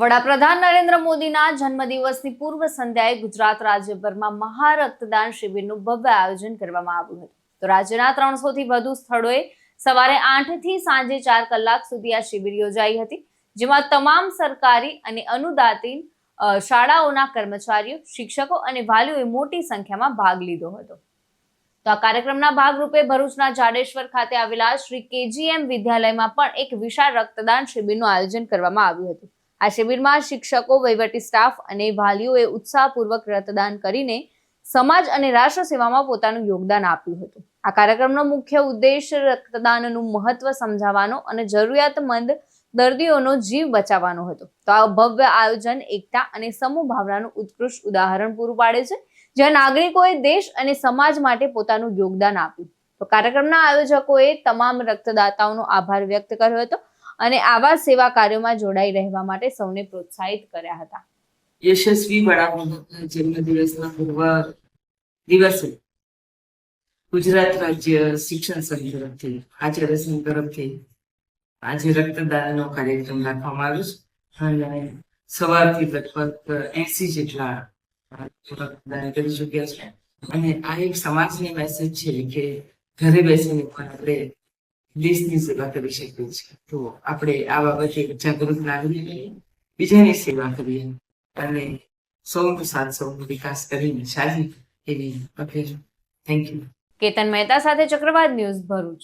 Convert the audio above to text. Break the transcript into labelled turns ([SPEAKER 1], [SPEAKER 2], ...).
[SPEAKER 1] વડાપ્રધાન નરેન્દ્ર મોદીના જન્મદિવસની પૂર્વ સંધ્યાએ ગુજરાત રાજ્યભરમાં મહા રક્તદાન શિબિરનું ભવ્ય આયોજન કરવામાં આવ્યું હતું. તો રાજ્યના ત્રણસોથી વધુ સ્થળોએ સવારે આઠથી સાંજે ચાર કલાક સુધી આ શિબિર યોજાઈ હતી, જેમાં તમામ સરકારી અને અનુદાતિન શાળાઓના કર્મચારીઓ, શિક્ષકો અને વાલીઓએ મોટી સંખ્યામાં ભાગ લીધો હતો. તો આ કાર્યક્રમના ભાગરૂપે ભરૂચના જાડેશ્વર ખાતે આવેલા શ્રી કેજીએમ વિદ્યાલયમાં પણ એક વિશાળ રક્તદાન શિબિરનું આયોજન કરવામાં આવ્યું હતું. આ શિબિરમાં શિક્ષકો, વહીવટી સ્ટાફ અને વાલીઓએ ઉત્સાહપૂર્વક રક્તદાન કરીને સમાજ અને રાષ્ટ્ર સેવામાં પોતાનું યોગદાન આપ્યું હતું. આ કાર્યક્રમનો મુખ્ય ઉદ્દેશ રક્તદાનનું મહત્વ સમજાવવાનો અને જરૂરિયાતમંદ દર્દીઓનો જીવ બચાવવાનો હતો. તો આ ભવ્ય આયોજન, એકતા અને સમૂહ ભાવનાનું ઉત્કૃષ્ટ ઉદાહરણ પૂરું પાડે છે, જ્યાં નાગરિકોએ દેશ અને સમાજ માટે પોતાનું યોગદાન આપ્યું. તો કાર્યક્રમના આયોજકોએ તમામ રક્તદાતાઓનો આભાર વ્યક્ત કર્યો હતો અને આવા સેવા કાર્યોમાં જોડાઈ રહેવા માટે સૌને પ્રોત્સાહિત કર્યા હતા.
[SPEAKER 2] યશસ્વી વડાપ્રધાનના જન્મદિવસના પૂર્વ દિવસે ગુજરાત રાજ્ય શિક્ષણ સંઘ તરફથી આચાર્ય સંઘ તરફથી આજે રક્તદાનનો કાર્યક્રમ રાખવામાં આવ્યો છે. અને સવારથી લગભગ એસી જેટલા રક્તદાન કરી ચુક્યા છે. અને આ એક સમાજની મેસેજ છે કે ઘરે બેસીને પણ આપણે દેશની સેવા કરી શકીએ છીએ. તો આપણે આ બાબતે જાગૃત નાગરિક બીજાની સેવા કરીએ અને સૌનો સાથ, સૌનો વિકાસ કરીને સારી એવી appeal thank you
[SPEAKER 1] Ketan Mehta સાથે ચક્રવાત ન્યૂઝ ભરૂચ.